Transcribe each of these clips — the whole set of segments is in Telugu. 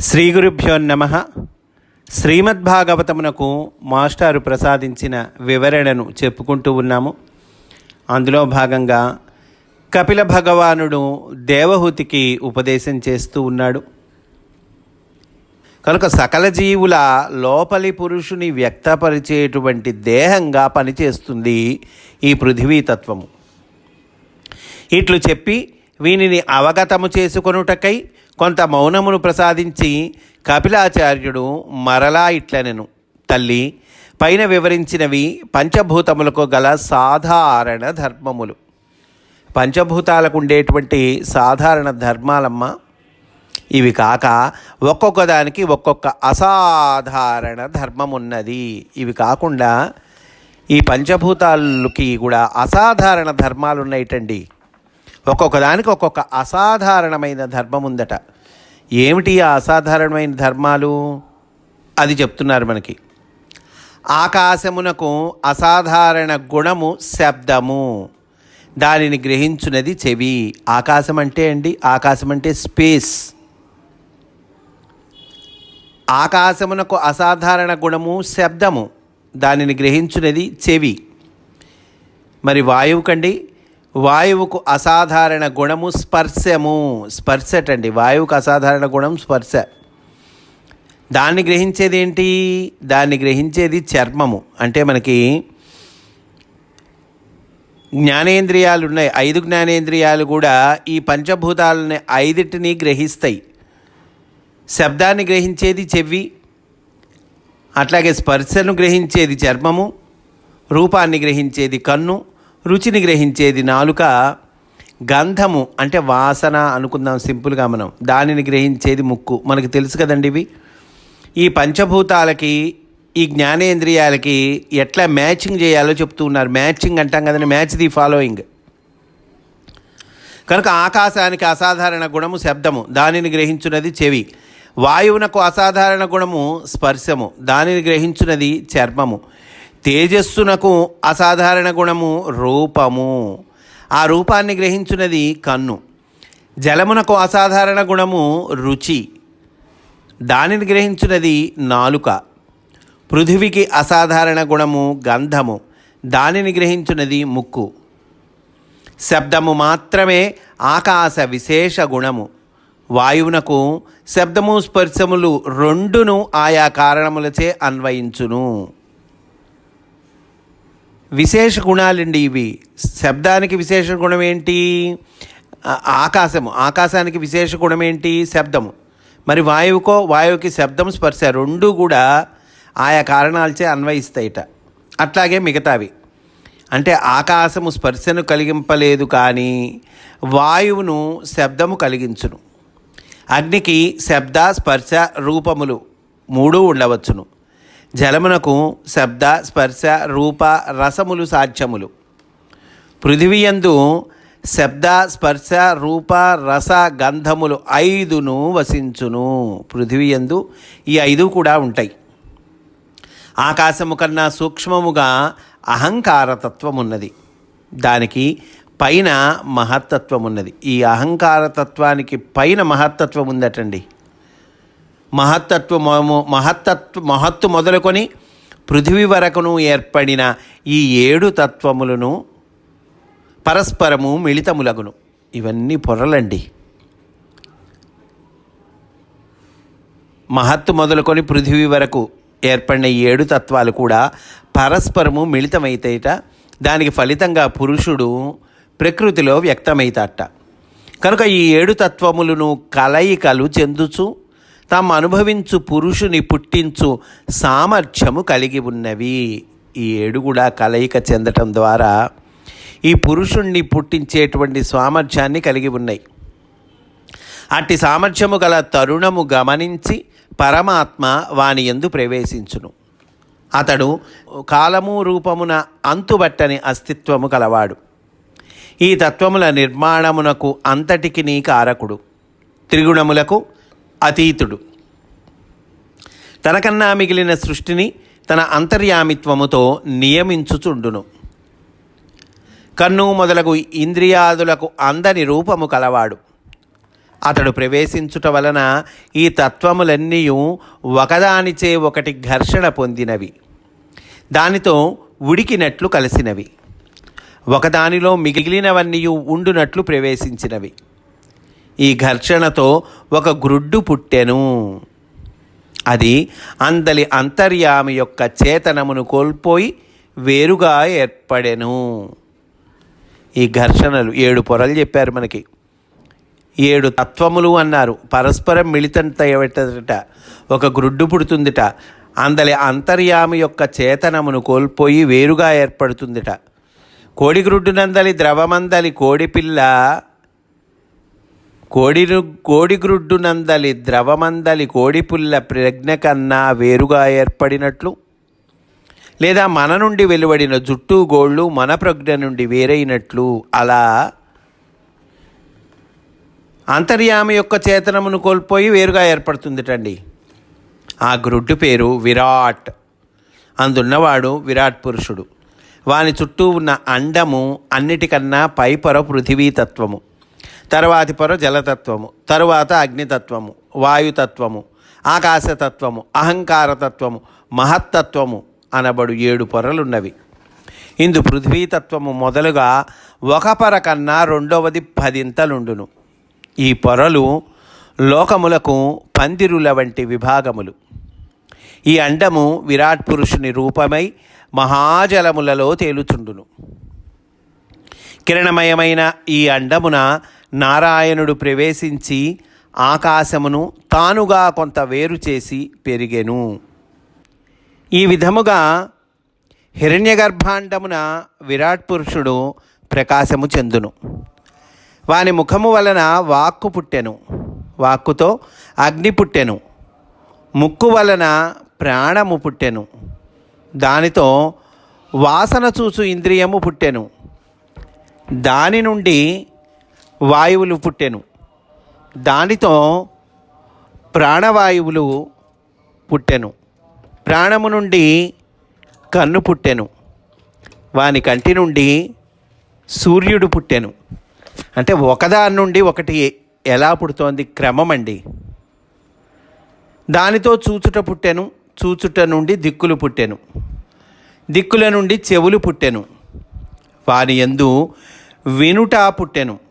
శ్రీ గురుభ్యో నమ. శ్రీమద్భాగవతమునకు మాస్టారు ప్రసాదించిన వివరణను చెప్పుకుంటూ ఉన్నాము. అందులో భాగంగా కపిల భగవానుడు దేవహూతికి ఉపదేశం చేస్తూ ఉన్నాడు. కనుక సకల జీవుల లోపలి పురుషుని వ్యక్తపరిచేటువంటి దేహంగా పనిచేస్తుంది ఈ పృథివీతత్వము. ఇట్లు చెప్పి వీనిని అవగతము చేసుకొనుటకై కొంత మౌనమును ప్రసాదించి కపిలాచార్యుడు మరలా ఇట్లనెను. తల్లి పైన వివరించినవి పంచభూతములకు గల సాధారణ ధర్మములు. పంచభూతాలకు ఉండేటువంటి సాధారణ ధర్మాలమ్మ ఇవి కాక ఒక్కొక్క దానికి ఒక్కొక్క అసాధారణ ధర్మం ఉన్నది ఇవి కాకుండా ఈ పంచభూతాలకి కూడా అసాధారణ ధర్మాలు ఉన్నాయిటండి ఒక్కొక్క దానికి ఒక్కొక్క అసాధారణమైన ధర్మం ఉందట ఏమిటి ఆ అసాధారణమైన ధర్మాలు? అది చెప్తున్నారు మనకి. ఆకాశమునకు అసాధారణ గుణము శబ్దము. దానిని గ్రహించున్నది చెవి. ఆకాశం అంటే అండి? ఆకాశం అంటే స్పేస్. ఆకాశమునకు అసాధారణ గుణము శబ్దము. దానిని గ్రహించున్నది చెవి. మరి వాయువు కండి? వాయువుకు అసాధారణ గుణము స్పర్శము. స్పర్శటండి. వాయువుకు అసాధారణ గుణం స్పర్శ. దాన్ని గ్రహించేది ఏంటి దాన్ని గ్రహించేది చర్మము. అంటే మనకి జ్ఞానేంద్రియాలు ఉన్నాయి ఐదు జ్ఞానేంద్రియాలు కూడా ఈ పంచభూతాలని ఐదిటిని గ్రహిస్తాయి. శబ్దాన్ని గ్రహించేది చెవి అట్లాగే స్పర్శను గ్రహించేది చర్మము రూపాన్ని గ్రహించేది కన్ను రుచిని గ్రహించేది నాలుక గంధము అంటే వాసన అనుకుందాం సింపుల్గా మనం. దానిని గ్రహించేది ముక్కు. మనకు తెలుసు కదండి ఇవి. ఈ పంచభూతాలకి ఈ జ్ఞానేంద్రియాలకి ఎట్లా మ్యాచింగ్ చేయాలో చెప్తూ ఉన్నారు. మ్యాచింగ్ అంటాం కదండి మ్యాచ్ ది ఫాలోయింగ్. కనుక ఆకాశానికి అసాధారణ గుణము శబ్దము దానిని గ్రహించున్నది చెవి. వాయువునకు అసాధారణ గుణము స్పర్శము దానిని గ్రహించున్నది చర్మము. తేజస్సునకు అసాధారణ గుణము రూపము. ఆ రూపాన్ని గ్రహించున్నది కన్ను. జలమునకు అసాధారణ గుణము రుచి. దానిని గ్రహించున్నది నాలుక. పృథివికి అసాధారణ గుణము గంధము. దానిని గ్రహించున్నది ముక్కు. శబ్దము మాత్రమే ఆకాశ విశేష గుణము. వాయువునకు శబ్దము స్పర్శములు రెండును ఆయా కారణములచే అన్వయించును. విశేష గుణాలండి ఇవి. శబ్దానికి విశేష గుణం ఏంటి? ఆకాశము. ఆకాశానికి విశేష గుణం ఏంటి? శబ్దము. మరి వాయువుకో వాయువుకి శబ్దం స్పర్శ రెండు కూడా ఆయా కారణాలచే అన్వయిస్తాయిట. అట్లాగే మిగతావి. అంటే ఆకాశము స్పర్శను కలిగింపలేదు కానీ వాయువును శబ్దము కలిగించును. అగ్నికి శబ్ద స్పర్శ రూపములు మూడు ఉండవచ్చును. జలమునకు శబ్ద స్పర్శ రూప రసములు సాధ్యములు. పృథివీయందు శబ్ద స్పర్శ రూప రస గంధములు ఐదును వసించును. పృథివీయందు ఈ ఐదు కూడా ఉంటాయి. ఆకాశము కన్నా సూక్ష్మముగా అహంకారతత్వమున్నది. దానికి పైన మహత్తత్వం ఉన్నది ఈ అహంకారతత్వానికి పైన మహత్తత్వం ఉందటండి మహత్తత్వము మహత్తత్వ మహత్తు మొదలుకొని పృథివీ వరకును ఏర్పడిన ఈ ఏడు తత్వములను పరస్పరము మిళితములగును. ఇవన్నీ పొరలండి. మహత్తు మొదలుకొని పృథివీ వరకు ఏర్పడిన ఏడు తత్వాలు కూడా పరస్పరము మిళితమైతేట దానికి ఫలితంగా పురుషుడు ప్రకృతిలో వ్యక్తమైతాట. కనుక ఈ ఏడు తత్వములను కలయికలు చెందుచు తాము అనుభవించు పురుషుని పుట్టించు సామర్థ్యము కలిగి ఉన్నవి. ఈ ఏడు కూడా కలయిక చెందటం ద్వారా ఈ పురుషుణ్ణి పుట్టించేటువంటి సామర్థ్యాన్ని కలిగి ఉన్నాయి. అట్టి సామర్థ్యము గల తరుణము గమనించి పరమాత్మ వాని ఎందు ప్రవేశించును. అతడు కాలము రూపమున అంతుబట్టని అస్తిత్వము కలవాడు. ఈ తత్వముల నిర్మాణమునకు అంతటికి నీ కారకుడు త్రిగుణములకు అతీతుడు. తనకన్నా మిగిలిన సృష్టిని తన అంతర్యామిత్వముతో నియమించుచుండును. కన్ను మొదలగు ఇంద్రియాదులకు అందని రూపము కలవాడు. అతడు ప్రవేశించుట వలన ఈ తత్వములన్నీ ఒకదానిచే ఒకటి ఘర్షణ పొందినవి. దానితో ఉడికినట్లు కలిసినవి. ఒకదానిలో మిగిలినవన్నీ ఉండునట్లు ప్రవేశించినవి. ఈ ఘర్షణతో ఒక గ్రుడ్డు పుట్టెను. అది అందలి అంతర్యామి యొక్క చేతనమును కోల్పోయి వేరుగా ఏర్పడెను. ఈ ఘర్షణలు ఏడు పొరలు చెప్పారు మనకి. ఏడు తత్వములు అన్నారు. పరస్పరం మిళితంతయట ఒక గ్రుడ్డు పుడుతుందిట. అందలి అంతర్యామి యొక్క చేతనమును కోల్పోయి వేరుగా ఏర్పడుతుందిట. కోడిగ్రుడ్డునందలి ద్రవమందలి కోడిపిల్ల కోడి కోడిగ్రుడ్డునందలి ద్రవమందలి కోడిపుల్ల ప్రజ్ఞ కన్నా వేరుగా ఏర్పడినట్లు? లేదా మన నుండి వెలువడిన జుట్టు గోళ్ళు మన ప్రజ్ఞ నుండి వేరైనట్లు? అలా అంతర్యామి యొక్క చేతనమును కోల్పోయి వేరుగా ఏర్పడుతుందిటండి. ఆ గ్రుడ్డు పేరు విరాట్. అందున్నవాడు విరాట్ పురుషుడు. వాని చుట్టూ ఉన్న అండము అన్నిటికన్నా పైపొర పృథివీతత్వము. తరువాతి పొర జలతత్వము తరువాత అగ్నితత్వము వాయుతత్వము ఆకాశతత్వము అహంకారతత్వము మహత్తత్వము అనబడు ఏడు పొరలున్నవి. ఇందు పృథ్వీతత్వము మొదలుగా ఒక పొర కన్నా రెండవది పదింతలుండును. ఈ పొరలు లోకములకు పందిరుల వంటి విభాగములు. ఈ అండము విరాట్ పురుషుని రూపమై మహాజలములలో తేలుచుండును. కిరణమయమైన ఈ అండమున నారాయణుడు ప్రవేశించి ఆకాశమును తానుగా కొంత వేరు చేసి పెరిగెను. ఈ విధముగా హిరణ్యగర్భాండమున విరాట్ పురుషుడు ప్రకాశము చెందును. వాని ముఖము వలన వాక్కు పుట్టెను. వాక్కుతో అగ్ని పుట్టెను. ముక్కు వలన ప్రాణము పుట్టెను. దానితో వాసన చూసు ఇంద్రియము పుట్టెను. దాని నుండి వాయువులు పుట్టెను. దానితో ప్రాణవాయువులు పుట్టెను. ప్రాణము నుండి కన్ను పుట్టెను. వాని కంటి నుండి సూర్యుడు పుట్టెను. అంటే ఒకదాని నుండి ఒకటి ఎలా పుడుతోంది క్రమం అండి. దానితో చూచుట పుట్టెను చూచుట నుండి దిక్కులు పుట్టెను. దిక్కుల నుండి చెవులు పుట్టెను. వాని ఎందు వినుట పుట్టెను.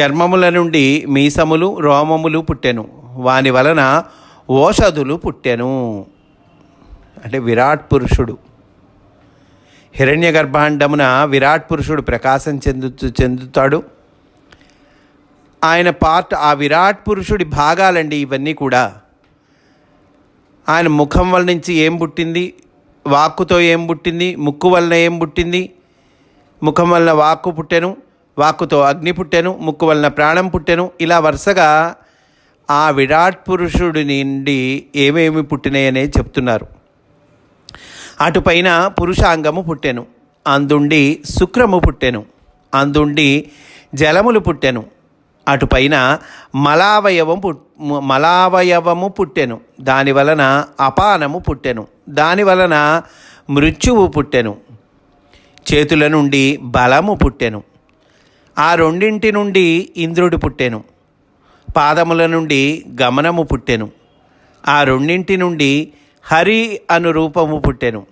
చర్మముల నుండి మీసములు రోమములు పుట్టెను. వాని వలన ఓషధులు పుట్టెను. అంటే విరాట్ పురుషుడు. హిరణ్య గర్భాండమున విరాట్ పురుషుడు ప్రకాశం చెందు చెందుతాడు. ఆయన పార్ట్ ఆ విరాట్ పురుషుడి భాగాలండి ఇవన్నీ కూడా. ఆయన ముఖం వల్ల నుంచి ఏం పుట్టింది? వాక్కుతో ఏం పుట్టింది? ముక్కు వలన ఏం పుట్టింది? ముఖం వలన వాక్కు పుట్టెను. వాక్కుతో అగ్ని పుట్టెను ముక్కు వలన ప్రాణం పుట్టెను. ఇలా వరుసగా ఆ విరాట్ పురుషుడి నుండి ఏమేమి పుట్టినాయనే చెప్తున్నారు. అటుపైన పురుషాంగము పుట్టెను అందుండి శుక్రము పుట్టెను అందుండి జలములు పుట్టెను. అటుపైన మలావయవం పుట్ మలావయవము పుట్టెను దాని వలన అపానము పుట్టెను దాని వలన మృత్యువు పుట్టెను. చేతుల నుండి బలము పుట్టెను. ఆ రెండింటి నుండి ఇంద్రుడు పుట్టెను. పాదముల నుండి గమనము పుట్టెను. ఆ రెండింటి నుండి హరి అను రూపము పుట్టెను.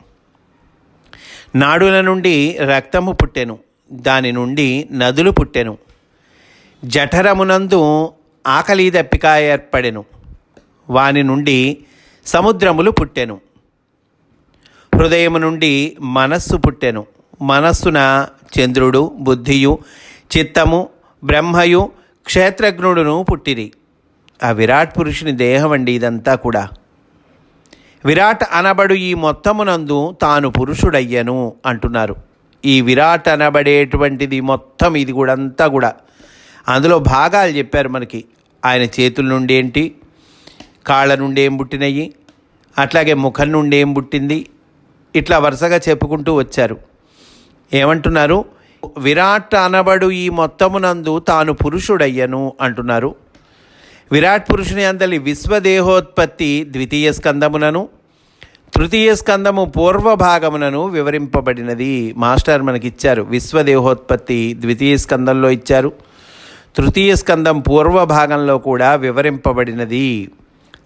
నాడుల నుండి రక్తము పుట్టెను. దాని నుండి నదులు పుట్టెను. జఠరమునందు ఆకలి దప్పిక ఏర్పడెను. వాని నుండి సముద్రములు పుట్టెను. హృదయము నుండి మనస్సు పుట్టెను. మనస్సున చంద్రుడు బుద్ధియు చిత్తము బ్రహ్మయు క్షేత్రజ్ఞుడును పుట్టిరి. ఆ విరాట్ పురుషుని దేహం అండి ఇదంతా కూడా. విరాట్ అనబడు ఈ మొత్తమునందు తాను పురుషుడయ్యను అంటున్నారు. ఈ విరాట్ అనబడేటువంటిది మొత్తం ఇది కూడా అంతా కూడా. అందులో భాగాలు చెప్పారు మనకి. ఆయన చేతుల నుండి ఏంటి? కాళ్ళ నుండి ఏం పుట్టినయి? అట్లాగే ముఖం నుండి ఏం పుట్టింది? ఇట్లా వరుసగా చెప్పుకుంటూ వచ్చారు. ఏమంటున్నారు? విరాట్ అనబడు ఈ మొత్తమునందు తాను పురుషుడయ్యను అంటున్నారు. విరాట్ పురుషుని అందలి విశ్వదేహోత్పత్తి ద్వితీయ స్కందమునను తృతీయ స్కందము పూర్వ భాగమునను వివరింపబడినది మాస్టర్ మనకిచ్చారు. విశ్వదేహోత్పత్తి ద్వితీయ స్కందంలో ఇచ్చారు. తృతీయ స్కందం పూర్వ భాగంలో కూడా వివరింపబడినది.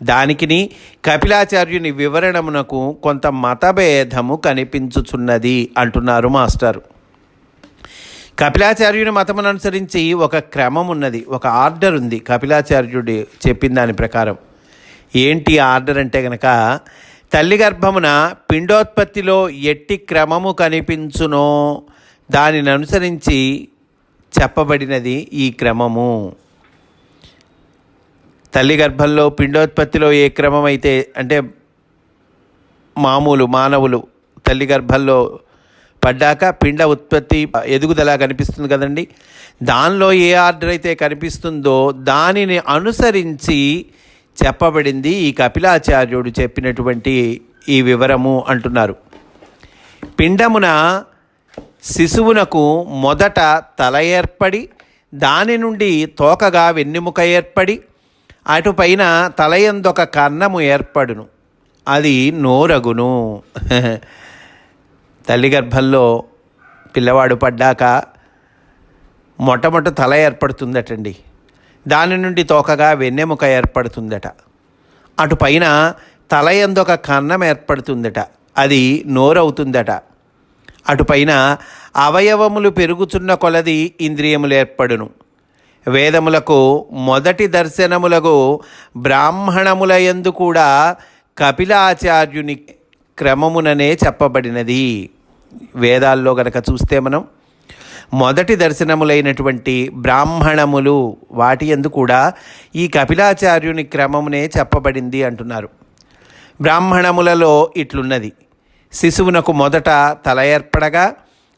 దానికిని కపిలాచార్యుని వివరణమునకు కొంత మతభేదము కనిపించుచున్నది అంటున్నారు మాస్టారు. కపిలాచార్యుని మతమును అనుసరించి ఒక క్రమం ఉన్నది ఒక ఆర్డర్ ఉంది. కపిలాచార్యుడు చెప్పిన దాని ప్రకారం. ఏంటి ఆర్డర్ అంటే కనుక తల్లి గర్భమున పిండోత్పత్తిలో ఎట్టి క్రమము కనిపించునో దానిని అనుసరించి చెప్పబడినది ఈ క్రమము. తల్లి గర్భంలో పిండోత్పత్తిలో ఏ క్రమం అయితే అంటే మామూలు మానవులు తల్లి గర్భంలో పడ్డాక పిండ ఉత్పత్తి ఎదుగుదల కనిపిస్తుంది కదండి. దానిలో ఏ ఆర్డర్ అయితే కనిపిస్తుందో దానిని అనుసరించి చెప్పబడింది ఈ కపిలాచార్యుడు చెప్పినటువంటి ఈ వివరము అంటున్నారు. పిండమున శిశువునకు మొదట తల ఏర్పడి దాని నుండి తోకగా వెన్నెముక ఏర్పడి అటుపైన తలయందొక కన్నము ఏర్పడును. అది నోరగును. తల్లి గర్భంలో పిల్లవాడు పడ్డాక మొట్టమొదట తల ఏర్పడుతుందటండి. దాని నుండి తోకగా వెన్నెముక ఏర్పడుతుందట. అటుపైన తల ఎందొక కన్నం ఏర్పడుతుందట. అది నోరవుతుందట. అటుపైన అవయవములు పెరుగుతున్న కొలది ఇంద్రియములు ఏర్పడును. వేదములకు మొదటి దర్శనములకు బ్రాహ్మణముల యందు కూడా కపిలాచార్యుని క్రమముననే చెప్పబడినది. వేదాల్లో గనక చూస్తే మనం మొదటి దర్శనములైనటువంటి బ్రాహ్మణములు వాటి యందు కూడా ఈ కపిలాచార్యుని క్రమమునే చెప్పబడింది అంటున్నారు. బ్రాహ్మణములలో ఇట్లున్నది. శిశువునకు మొదట తల ఏర్పడగా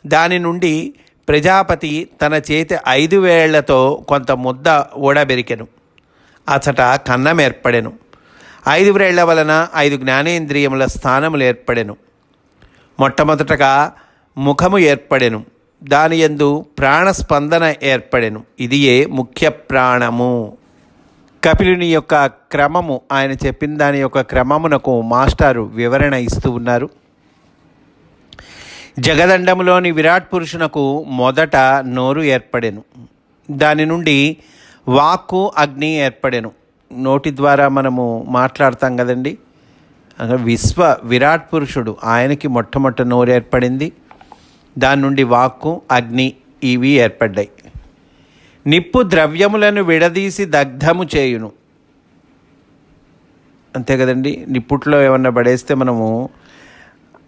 దాని నుండి ప్రజాపతి తన చేతి ఐదు వేళ్ళతో కొంత ముద్ద ఓడబెరికెను అచట కన్నం ఏర్పడెను. ఐదు వేళ్ళ వలన ఐదు జ్ఞానేంద్రియముల స్థానములు ఏర్పడెను. మొట్టమొదటగా ముఖము ఏర్పడెను. దాని యందు ప్రాణస్పందన ఏర్పడెను. ఇదియే ముఖ్య ప్రాణము. కపిలుని యొక్క క్రమము ఆయన చెప్పిన దాని యొక్క క్రమమునకు మాస్టారు వివరణ ఇస్తూ ఉన్నారు. జగదండములోని విరాట్ పురుషునకు మొదట నోరు ఏర్పడెను. దాని నుండి వాక్కు అగ్ని ఏర్పడెను. నోటి ద్వారా మనము మాట్లాడతాం కదండి. విశ్వ విరాట్ పురుషుడు ఆయనకి మొట్టమొట్ట నోరు ఏర్పడింది. దాని నుండి వాక్కు అగ్ని ఇవి ఏర్పడ్డాయి. నిప్పు ద్రవ్యములను విడదీసి దగ్ధము చేయును. అంతే కదండి? నిప్పుట్లో ఏమన్నా పడేస్తే మనము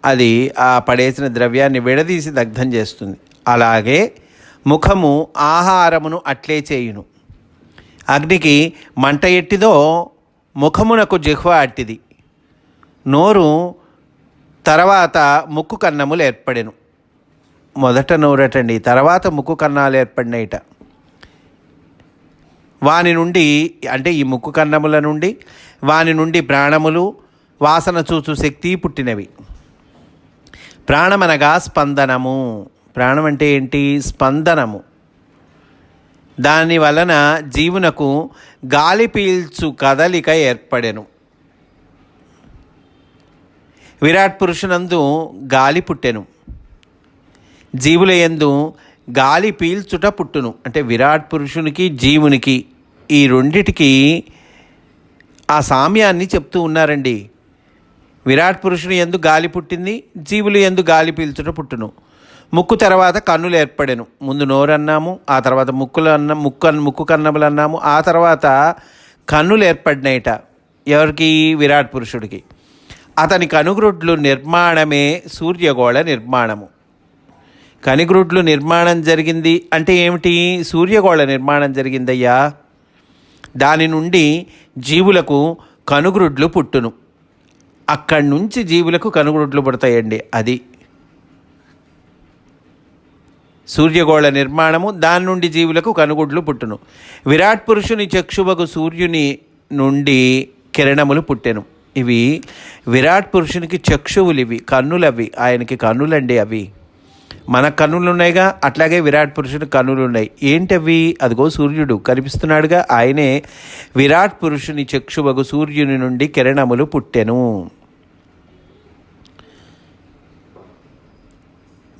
అది ఆ పడేసిన ద్రవ్యాన్ని విడదీసి దగ్ధం చేస్తుంది. అలాగే ముఖము ఆహారమును అట్లే చేయును. అగ్నికి మంట ఎట్టిదో ముఖమునకు జిహ్వ అట్టిది. నోరు తర్వాత ముక్కు కన్నములు ఏర్పడెను. మొదట నోరటండి తర్వాత ముక్కు కన్నాలు ఏర్పడినయిట. వాని నుండి అంటే ఈ ముక్కు కన్నముల నుండి వాని నుండి ప్రాణములు వాసన చూచు శక్తి పుట్టినవి. ప్రాణమనగా స్పందనము. ప్రాణం అంటే ఏంటి? స్పందనము. దాని వలన జీవునకు గాలి పీల్చు కదలిక ఏర్పడెను. విరాట్ పురుషునందు గాలి పుట్టెను. జీవుల యందు గాలి పీల్చుట పుట్టును. అంటే విరాట్ పురుషునికి జీవునికి ఈ రెండిటికి ఆ సామ్యాన్ని చెప్తూ ఉన్నారండి. విరాట్ పురుషుని ఎందు గాలి పుట్టింది జీవులు ఎందు గాలి పీల్చుట పుట్టును. ముక్కు తర్వాత కన్నులు ఏర్పడెను. ముందు నోరు అన్నాము ఆ తర్వాత ముక్కులు అన్న ముక్కు ముక్కు కన్నములు అన్నాము ఆ తర్వాత కన్నులు ఏర్పడినాయిట. ఎవరికి? విరాట్ పురుషుడికి. అతని కనుగ్రుడ్లు నిర్మాణమే సూర్యగోళ నిర్మాణము. కనిగ్రుడ్లు నిర్మాణం జరిగింది అంటే ఏమిటి? సూర్యగోళ నిర్మాణం జరిగిందయ్యా. దాని నుండి జీవులకు కనుగ్రుడ్లు పుట్టును. అక్కడి నుంచి జీవులకు కనుగ్రుడ్లు పుడతాయండి అది. సూర్యగోళ నిర్మాణము దాని నుండి జీవులకు కనుగుడ్లు పుట్టును. విరాట్ పురుషుని చక్షువకు సూర్యుని నుండి కిరణములు పుట్టెను. ఇవి విరాట్ పురుషునికి చక్షువులు ఇవి కన్నులు అవి ఆయనకి కన్నులండి అవి. మన కన్నులు ఉన్నాయిగా అట్లాగే విరాట్ పురుషుని కన్నులు ఉన్నాయి ఏంటి అవి అదిగో సూర్యుడు కనిపిస్తున్నాడుగా. ఆయనే విరాట్ పురుషుని చక్షువగు సూర్యుని నుండి కిరణములు పుట్టెను.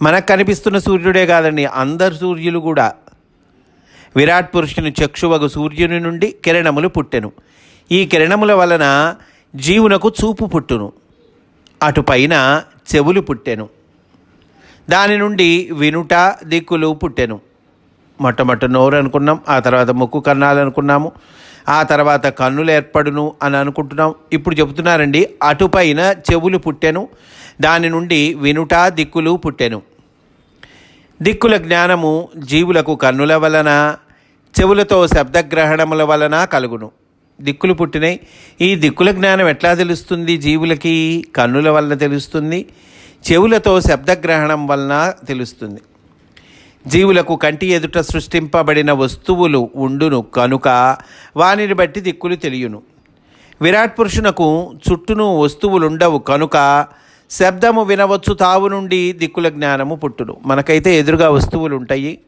మనకు కనిపిస్తున్న సూర్యుడే కాదండి అందరు సూర్యులు కూడా. విరాట్ పురుషుని చక్షువగు సూర్యుని నుండి కిరణములు పుట్టెను. ఈ కిరణముల వలన జీవునకు చూపు పుట్టును. అటుపైన చెవులు పుట్టెను. దాని నుండి వినుట దిక్కులు పుట్టెను. మొట్టమొదటి నోరు అనుకున్నాం ఆ తర్వాత ముక్కు కన్నాలు అనుకున్నాము ఆ తర్వాత కన్నులు ఏర్పడును అని అనుకుంటున్నాం. ఇప్పుడు చెబుతున్నారండి అటుపైన చెవులు పుట్టెను దాని నుండి వినుట దిక్కులు పుట్టెను. దిక్కుల జ్ఞానము జీవులకు కన్నుల వలన చెవులతో శబ్దగ్రహణముల వలన కలుగును. దిక్కులు పుట్టినాయి. ఈ దిక్కుల జ్ఞానం ఎట్లా తెలుస్తుంది? జీవులకి కన్నుల వలన తెలుస్తుంది. చెవులతో శబ్దగ్రహణం వలన తెలుస్తుంది. జీవులకు కంటి ఎదుట సృష్టింపబడిన వస్తువులు ఉండును కనుక వానిని బట్టి దిక్కులు తెలియను. విరాట్ పురుషునకు చుట్టూను వస్తువులుండవు కనుక శబ్దము వినవచ్చు తావు నుండి దిక్కుల జ్ఞానము పుట్టును. మనకైతే ఎదురుగా వస్తువులు ఉంటాయి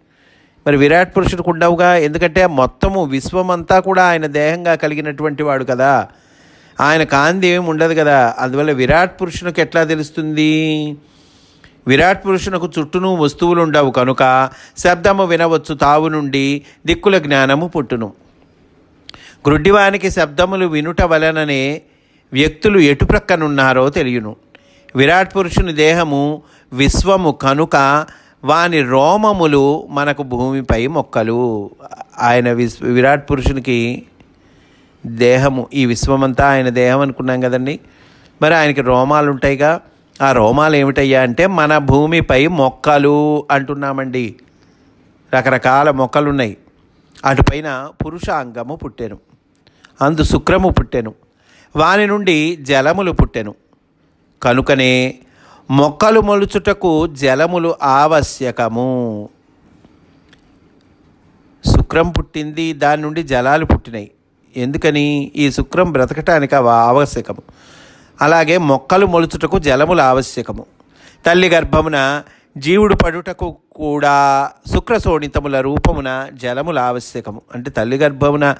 మరి విరాట్ పురుషుడికి ఉండవుగా? ఎందుకంటే మొత్తము విశ్వమంతా కూడా ఆయన దేహంగా కలిగినటువంటి వాడు కదా. ఆయన కాంతి ఏమి ఉండదు కదా. అందువల్ల విరాట్ పురుషునికి ఎట్లా తెలుస్తుంది? విరాట్ పురుషునకు చుట్టూను వస్తువులు ఉండవు కనుక శబ్దము వినవచ్చు తావు నుండి దిక్కుల జ్ఞానము పుట్టును. గ్రుడ్డివానికి శబ్దములు వినుట వలననే వ్యక్తులు ఎటు ప్రక్కనున్నారో తెలియను. విరాట్ పురుషుని దేహము విశ్వము కనుక వాని రోమములు మనకు భూమిపై మొక్కలు. ఆయన విస్ విరాట్ పురుషునికి దేహము ఈ విశ్వమంతా ఆయన దేహం అనుకున్నాం కదండి. మరి ఆయనకి రోమాలు ఉంటాయిగా. ఆ రోమాలు ఏమిటయ్యా అంటే మన భూమిపై మొక్కలు అంటున్నామండి. రకరకాల మొక్కలు ఉన్నాయి అటుపైన పురుషాంగము పుట్టెను. అందు శుక్రము పుట్టెను. వాని నుండి జలములు పుట్టెను. కనుకనే మొక్కలు మొలుచుటకు జలములు ఆవశ్యకము. శుక్రం పుట్టింది దాని నుండి జలాలు పుట్టినాయి ఎందుకని? ఈ శుక్రం బ్రతకటానికి అవి ఆవశ్యకము. అలాగే మొక్కలు మొలుచుటకు జలములు ఆవశ్యకము. తల్లి గర్భమున జీవుడు పడుటకు కూడా శుక్రశోణితముల రూపమున జలములు ఆవశ్యకము. అంటే తల్లి గర్భమున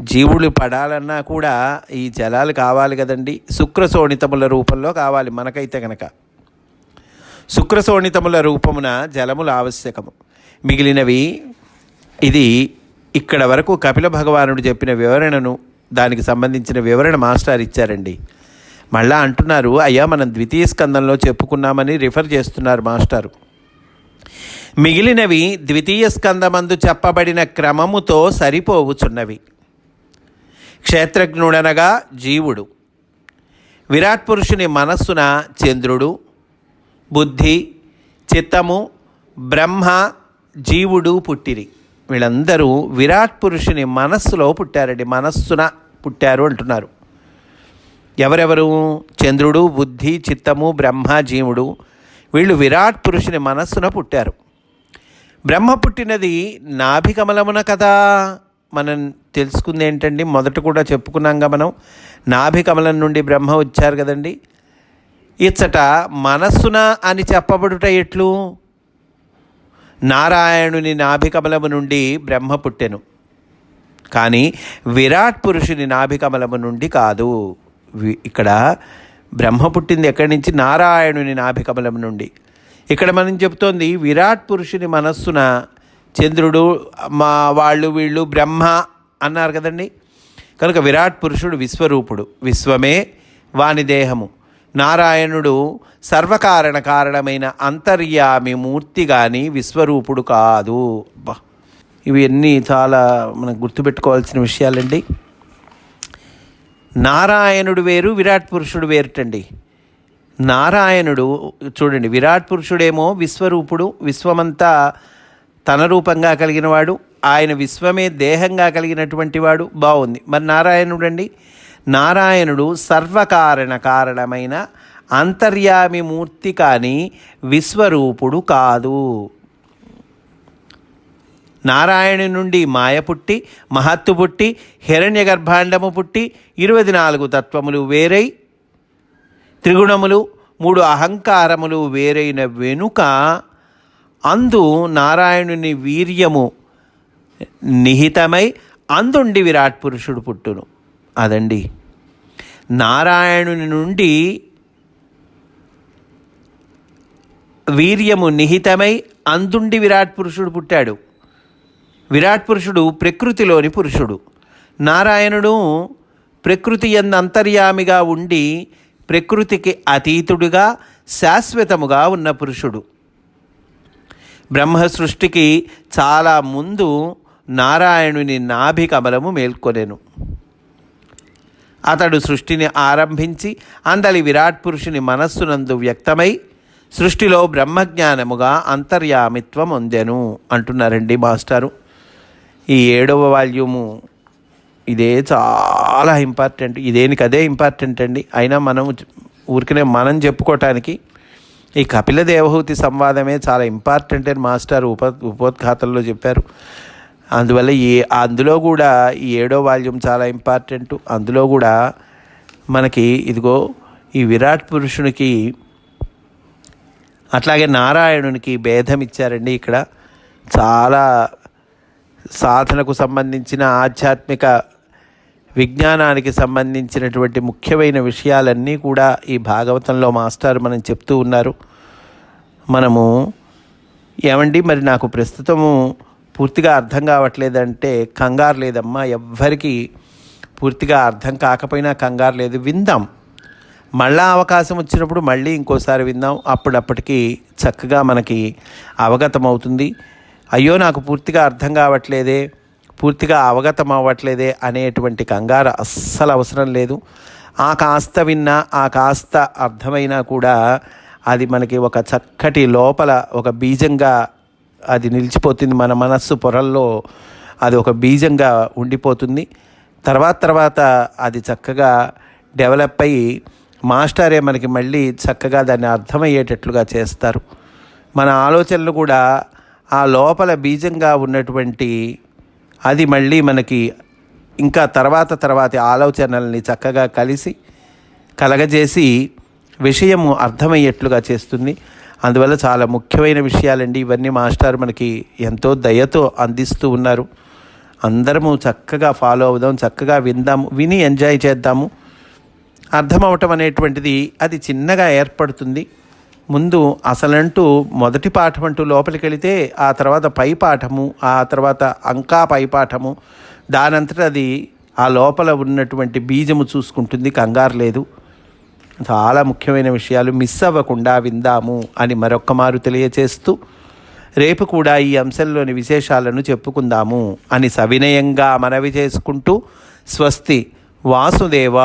జీవులు పడాలన్నా కూడా ఈ జలాలు కావాలి కదండి. శుక్రశోణితముల రూపంలో కావాలి మనకైతే కనుక శుక్రశోణితముల రూపమున జలములు ఆవశ్యకము. మిగిలినవి ఇది ఇక్కడ వరకు కపిల భగవానుడు చెప్పిన వివరణను దానికి సంబంధించిన వివరణ మాస్టర్ ఇచ్చారండి. మళ్ళా అంటున్నారు అయ్యా మనం ద్వితీయ స్కందంలో చెప్పుకున్నామని రిఫర్ చేస్తున్నారు మాస్టారు. మిగిలినవి ద్వితీయ స్కందమందు చెప్పబడిన క్రమముతో సరిపోవుచున్నవి. క్షేత్రజ్ఞుడనగా జీవుడు. విరాట్ పురుషుని మనస్సున చంద్రుడు. బుద్ధి చిత్తము బ్రహ్మ జీవుడు పుట్టిరి. వీళ్ళందరూ విరాట్ పురుషుని మనస్సులో పుట్టారండి. మనస్సున పుట్టారు అంటున్నారు. ఎవరెవరు? చంద్రుడు బుద్ధి చిత్తము బ్రహ్మ జీవుడు. వీళ్ళు విరాట్ పురుషుని మనస్సున పుట్టారు. బ్రహ్మ పుట్టినది నాభికమలమున కదా. మనం తెలుసుకుంది ఏంటండి? మొదట కూడా చెప్పుకున్నాంగా మనం. నాభికమలం నుండి బ్రహ్మ వచ్చారు కదండి. ఇచ్చట మనస్సున అని చెప్పబడుట ఎట్లు? నారాయణుని నాభికమలము నుండి బ్రహ్మ పుట్టెను. కానీ విరాట్ పురుషుని నాభికమలము నుండి కాదు. ఇక్కడ బ్రహ్మ పుట్టింది ఎక్కడి నుంచి? నారాయణుని నాభికమలం నుండి. ఇక్కడ మనం చెప్తోంది విరాట్ పురుషుని మనస్సున చంద్రుడు మా వాళ్ళు వీళ్ళు బ్రహ్మ అన్నారు కదండి. కనుక విరాట్ పురుషుడు విశ్వరూపుడు. విశ్వమే వాని దేహము. నారాయణుడు సర్వకారణ కారణమైన అంతర్యామి మూర్తి కానీ విశ్వరూపుడు కాదు. ఇవన్నీ చాలా మనం గుర్తుపెట్టుకోవాల్సిన విషయాలండి. నారాయణుడు వేరు విరాట్ పురుషుడు వేరుటండి. నారాయణుడు చూడండి విరాట్ పురుషుడేమో విశ్వరూపుడు విశ్వమంతా తన రూపంగా కలిగినవాడు ఆయన విశ్వమే దేహంగా కలిగినటువంటి వాడు బాగుంది. మరి నారాయణుడు అండి నారాయణుడు సర్వకారణ కారణమైన అంతర్యామి మూర్తి కానీ విశ్వరూపుడు కాదు. నారాయణు నుండి మాయ పుట్టి మహత్తు పుట్టి హిరణ్య గర్భాండము పుట్టి ఇరవై నాలుగు తత్వములు వేరై త్రిగుణములు మూడు అహంకారములు వేరైన వెనుక అందు నారాయణుని వీర్యము నిహితమై అందుండి విరాట్ పురుషుడు పుట్టును. అదండి. నారాయణుని నుండి వీర్యము నిహితమై అందుండి విరాట్ పురుషుడు పుట్టాడు. విరాట్ పురుషుడు ప్రకృతిలోని పురుషుడు. నారాయణుడు ప్రకృతి ఎందు అంతర్యామిగా ఉండి ప్రకృతికి అతీతుడుగా శాశ్వతముగా ఉన్న పురుషుడు. బ్రహ్మ సృష్టికి చాలా ముందు నారాయణుని నాభి కమలము మేల్కొనెను. అతడు సృష్టిని ఆరంభించి అందలి విరాట్ పురుషుని మనస్సునందు వ్యక్తమై సృష్టిలో బ్రహ్మజ్ఞానముగా అంతర్యామిత్వం అందెను అంటున్నారండి మాస్టారు. ఈ ఏడవ వాల్యూము ఇదే చాలా ఇంపార్టెంట్ ఇదేనికి అదే ఇంపార్టెంట్ అండి. అయినా మనం ఊరికనే మనం చెప్పుకోవటానికి ఈ కపిల దేవహూతి సంవాదమే చాలా ఇంపార్టెంట్ అని మాస్టర్ ఉప ఉపోద్ఘాతంలో చెప్పారు. అందువల్ల ఈ అందులో కూడా ఈ ఏడో వాల్యూమ్ చాలా ఇంపార్టెంట్. అందులో కూడా మనకి ఇదిగో ఈ విరాట్ పురుషునికి అట్లాగే నారాయణునికి భేదం ఇచ్చారండి ఇక్కడ. చాలా సాధనకు సంబంధించిన ఆధ్యాత్మిక విజ్ఞానానికి సంబంధించినటువంటి ముఖ్యమైన విషయాలన్నీ కూడా ఈ భాగవతంలో మాస్టర్ మనం చెప్తూ ఉన్నారు. మనము ఏమండి? మరి నాకు ప్రస్తుతము పూర్తిగా అర్థం కావట్లేదంటే కంగారు లేదమ్మా. ఎవ్వరికీ పూర్తిగా అర్థం కాకపోయినా కంగారు లేదు. విందాం. మళ్ళా అవకాశం వచ్చినప్పుడు మళ్ళీ ఇంకోసారి విందాం. అప్పుడప్పటికి చక్కగా మనకి అవగతం అవుతుంది అయ్యో నాకు పూర్తిగా అర్థం కావట్లేదే పూర్తిగా అవగతం అవ్వట్లేదే అనేటువంటి కంగారు అస్సలు అవసరం లేదు. ఆ కాస్త విన్నా ఆ కాస్త అర్థమైనా కూడా అది మనకి ఒక చక్కటి లోపల ఒక బీజంగా అది నిలిచిపోతుంది మన మనస్సు పొరల్లో అది ఒక బీజంగా ఉండిపోతుంది. తర్వాత తర్వాత అది చక్కగా డెవలప్ అయ్యి మాస్టరే మనకి మళ్ళీ చక్కగా దాన్ని అర్థమయ్యేటట్లుగా చేస్తారు. మన ఆలోచనలు కూడా ఆ లోపల బీజంగా ఉన్నటువంటి అది మళ్ళీ మనకి ఇంకా తర్వాత తర్వాతి ఆలోచనల్ని చక్కగా కలిసి కలగజేసి విషయము అర్థమయ్యేట్లుగా చేస్తుంది. అందువల్ల చాలా ముఖ్యమైన విషయాలండి. ఇవన్నీ మాస్టర్ మనకి ఎంతో దయతో అందిస్తూ ఉన్నారు. అందరము చక్కగా ఫాలో అవుదాం చక్కగా విందాము విని ఎంజాయ్ చేద్దాము. అర్థమవటం అనేటువంటిది అది చిన్నగా ఏర్పడుతుంది. ముందు అసలంటూ మొదటి పాఠం అంటూ లోపలికి వెళితే ఆ తర్వాత పై పాఠము ఆ తర్వాత అంకా పై పాఠము దానంతట అది ఆ లోపల ఉన్నటువంటి బీజము చూసుకుంటుంది కంగారు లేదు. చాలా ముఖ్యమైన విషయాలు మిస్ అవ్వకుండా విందాము అని మరొక్క మారు తెలియచేస్తూ రేపు కూడా ఈ అంశంలోని విశేషాలను చెప్పుకుందాము అని సవినయంగా మనవి చేసుకుంటూ స్వస్తి వాసుదేవ.